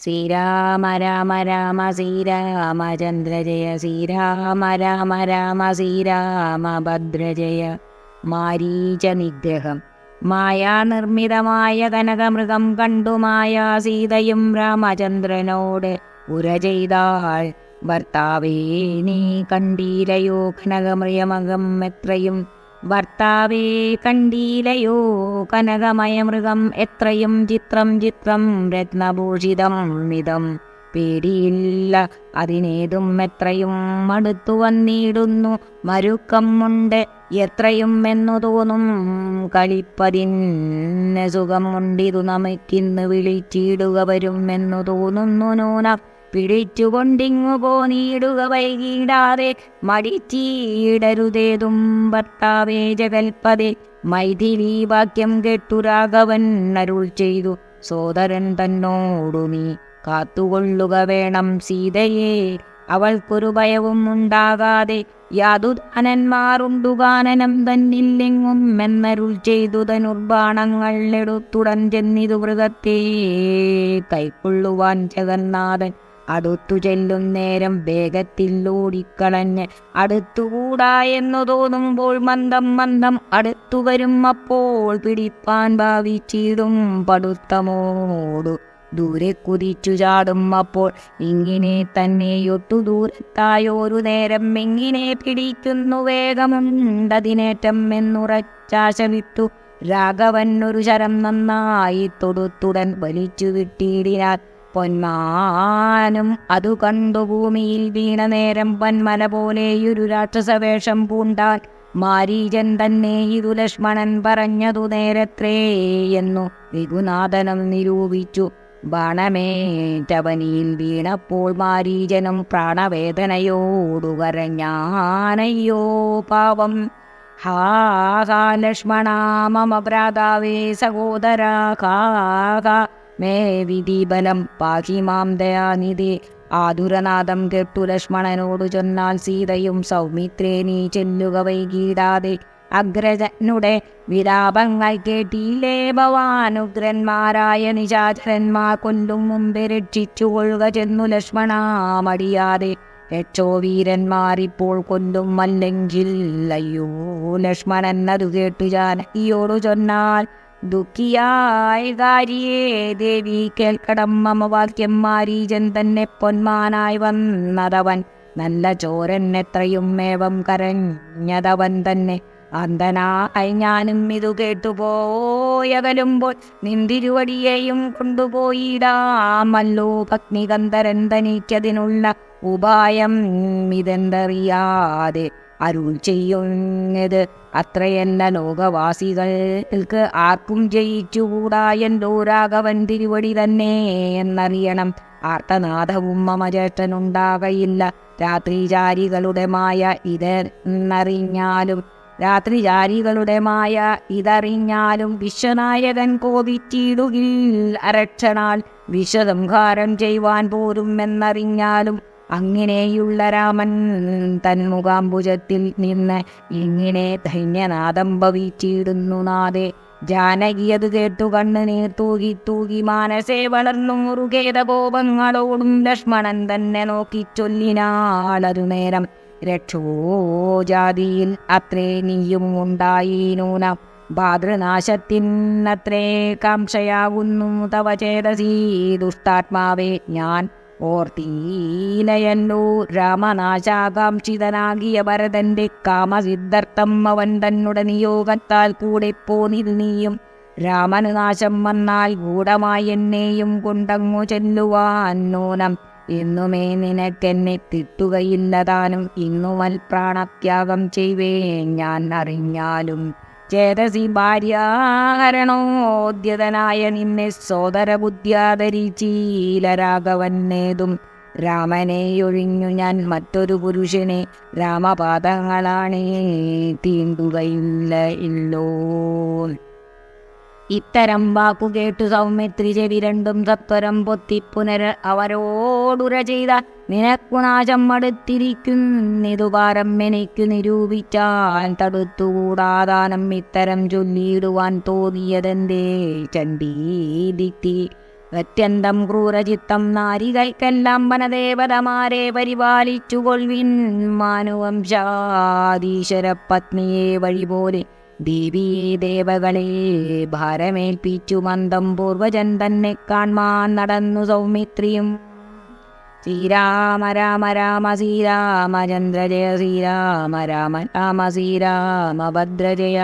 ശ്രീരാമ രാമ രാമ ശ്രീരാമചന്ദ്ര ജയ ശ്രീരാമ രാമ രാമ ശ്രീരാമഭദ്ര ജയ മാരീച നിഗ്രഹം മായാനിർമ്മിതമായ കനകമൃഗം കണ്ടു മായാ സീതയും രാമചന്ദ്രനോട് ഉര ചെയ്താൾ ഭർത്താവേ നീ കണ്ടീലയോ കനകമൃയമകം എത്രയും ഭർത്താവേ കണ്ടീലയോ? കനകമയമൃഗം എത്രയും ചിത്രം ചിത്രം രത്നഭൂഷിതം മിതം. പേടിയില്ല അതിനേതും എത്രയും മടുത്തു വന്നിടുന്നു. മരുക്കമുണ്ട് എത്രയും എന്നു തോന്നും. കളിപ്പതിന് സുഖമുണ്ടിതു നമുക്കിന്ന് വിളിച്ചിടുക വരും എന്നു തോന്നുന്നു നൂന. പിടിച്ചുകൊണ്ടിങ്ങു പോനീടുക വൈകിടാതെ മടിച്ചീടരുതേതും ഭർത്താവേ ജകൽപ്പതെ മൈഥിലീ വാക്യം കേട്ടു രാഘവൻ അരുൾ ചെയ്തു സോദരൻ തന്നോടു നീ കാത്തുകൊള്ളുക വേണം സീതയെ. അവൾക്കൊരു ഭയവും ഉണ്ടാകാതെ യാതു ഗാനനം തന്നില്ലെങ്ങും എന്നരുൾ ചെയ്തു തനുർബാണങ്ങൾ എടുത്തുടൻ ചെന്നിതു മൃഗത്തെ കൈക്കൊള്ളുവാൻ ജഗന്നാഥൻ അടുത്തു ചെല്ലും നേരം വേഗത്തിൽ ഓടിക്കളഞ്ഞ് അടുത്തുകൂടാ എന്നു തോന്നുമ്പോൾ മന്ദം മന്ദം അടുത്തു വരും അപ്പോൾ പിടിപ്പാൻ ഭാവിച്ചിടും പടുത്തമോടു. ദൂരെ കുതിച്ചു ചാടും അപ്പോൾ ഇങ്ങനെ തന്നെ തന്നെയൊട്ടു ദൂരത്തായൊരു നേരം എങ്ങനെ പിടിക്കുന്നു വേഗമുണ്ടതിനേറ്റം എന്നുറച്ചാശമിത്തു രാഘവൻ ഒരു ശരം നന്നായി തൊടുത്തുടൻ വലിച്ചു വിട്ടിടിനാൽ പൊന്മാനും അതു കണ്ടു ഭൂമിയിൽ വീണ നേരം പന്മല പോലെയൊരു രാക്ഷസവേഷം പൂണ്ടാൻ മാരീജൻ തന്നെ ഇതു ലക്ഷ്മണൻ പറഞ്ഞതു നേരത്രേ എന്നു രഘുനാഥനം നിരൂപിച്ചു. ബാണമേറ്റവനിയിൽ വീണപ്പോൾ മാരീജനും പ്രാണവേദനയോടു കരഞ്ഞാനയ്യോ പാവം. ഹാ ലക്ഷ്മണ മമ ഭ്രാതാവേ സഹോദരാ ഹാ. മേ വിധിബലം പാഹി മാം ദയാനിധി. ആതുരനാദം കേട്ടു ലക്ഷ്മണനോടു ചൊന്നാൽ സീതയും സൗമിത്രേ നീ ചെല്ലുക വൈകീടാതെ. അഗ്രജനുടെ വിലാപങ്ങൾ കേട്ടില്ലേ ഭവാനുഗ്രന്മാരായ നിശാചരന്മാർ കൊല്ലും മുമ്പേ രക്ഷിച്ചു കൊള്ളുക ചെന്നു ലക്ഷ്മണാമടിയാതെ എച്ചോ വീരന്മാരിപ്പോൾ കൊല്ലും അല്ലെങ്കിൽ അയ്യോ ലക്ഷ്മണൻ അത് കേട്ടു ജാനകിയോടു ചൊന്നാൽ ദുഃഖിയായ ദാരിയേ ദേവി കേൾക്കടം മമ വാക്യം മാരീജൻ തന്നെ പൊന്മാനായി വന്നതവൻ. നല്ല ചോരൻ എത്രയും മേവം കരഞ്ഞതവൻ തന്നെ. അന്ധനായി ഞാനും ഇതു കേട്ടുപോയകലുമ്പോൾ നിന്തിരുവടിയെയും കൊണ്ടുപോയിടാമല്ലോ ഭഗ്നികന്ധരൻ തനിക്കതിനുള്ള ഉപായം ഇതെന്തറിയാതെ അരുൾ ചെയ്യുന്നത്. അത്രയെന്ന ലോകവാസികൾക്ക് ആർക്കും ജയിച്ചുകൂടാ എന്തോ രാഘവൻ തിരുവടി തന്നെ എന്നറിയണം. ആർത്തനാഥവും മമ ജ്യേഷ്ഠനുണ്ടാകയില്ല രാത്രിചാരികളുടെ മായ ഇതെന്നറിഞ്ഞാലും രാത്രിചാരികളുടെ മായ ഇതറിഞ്ഞാലും വിശ്വനായകൻ കോപിച്ചിടുകിൽ അരക്ഷണാൽ. വിശ്വസംഹാരം ചെയ്യുവാൻ പോരും എന്നറിഞ്ഞാലും അങ്ങനെയുള്ള രാമൻ തന്മുഖാംബുജത്തിൽ നിന്ന് ഇങ്ങനെ ധന്യനാദം ഭവിച്ചിടുന്നു നാദേ ജാനകിയത് കേട്ടു കേട്ടു കണ്ണുനീർ തൂകി തൂകി മാനസേ വളർന്നു മുറുകേത കോപങ്ങളോടും ലക്ഷ്മണൻ തന്നെ നോക്കി ചൊല്ലിനാളതു നേരം. രക്ഷോ ജാതിയിൽ അത്രേ നീയും ഉണ്ടായി നൂനം ഭാതൃനാശത്തിനത്രേ കാംക്ഷയാകുന്നു തവ ചേതസീ ദുഷ്ടാത്മാവേ ഞാൻ ഓർത്തീലയല്ലോ രാമനാശാകാംക്ഷിതനാകിയ ഭരതന്റെ കാമസിദ്ധർത്ഥം അവൻ തന്നുടെ നിയോഗത്താൽ കൂടെ പോന്നിരുന്നീയും നീയും. രാമന് നാശം വന്നാൽ ഗൂഢമായി എന്നെയും കൊണ്ടങ്ങു ചെല്ലുവാൻ നൂനം എന്നുമേ നിനക്കെന്നെ തിട്ടുകയില്ലതാനും ഇന്നുമൽ പ്രാണത്യാഗം ചെയ്വേ ഞാൻ അറിഞ്ഞാലും. ചേതസി ഭാര്യാഹരണോദ്യതനായ നിന്നെ സോദര ബുദ്ധ്യാധരിച്ചീലരാഘവന്നേതും രാമനെ ഒഴിഞ്ഞു ഞാൻ മറ്റൊരു പുരുഷനെ രാമപാദങ്ങളാണേ തീണ്ടുകയില്ല ഇല്ലോ. ഇത്തരം വാക്കു കേട്ടു സൗമിത്രി ചെവി രണ്ടും സത്വരം പൊത്തി പുനര അവരോടുര ചെയ്ത നിനക്കു നാശം അടുത്തിരിക്കുന്നിതുപാരം എനിക്കു നിരൂപിച്ചാൽ തടുത്തുകൂടാദാനം ഇത്തരം ചൊല്ലിയിടുവാൻ തോന്നിയതെന്തേ ചണ്ടീദിക്തി അത്യന്തം ക്രൂരചിത്തം നാരികൾക്കെല്ലാം വനദേവതമാരെ പരിപാലിച്ചു കൊൾവിൻ മാനുവംശാദീശ്വര പത്നിയെ വഴിപോലെ ദേവിയെ ദേവകളെ ഭാരമേൽപ്പിച്ചു മന്ദം പൂർവജൻ തന്നെ കാൺമാൻ നടന്നു സൗമിത്രിയും. ശ്രീരാമ രാമ രാമ ശ്രീരാമചന്ദ്ര ജയ ശ്രീരാമ രാമ രാമ ശ്രീരാമ ഭദ്രജയ.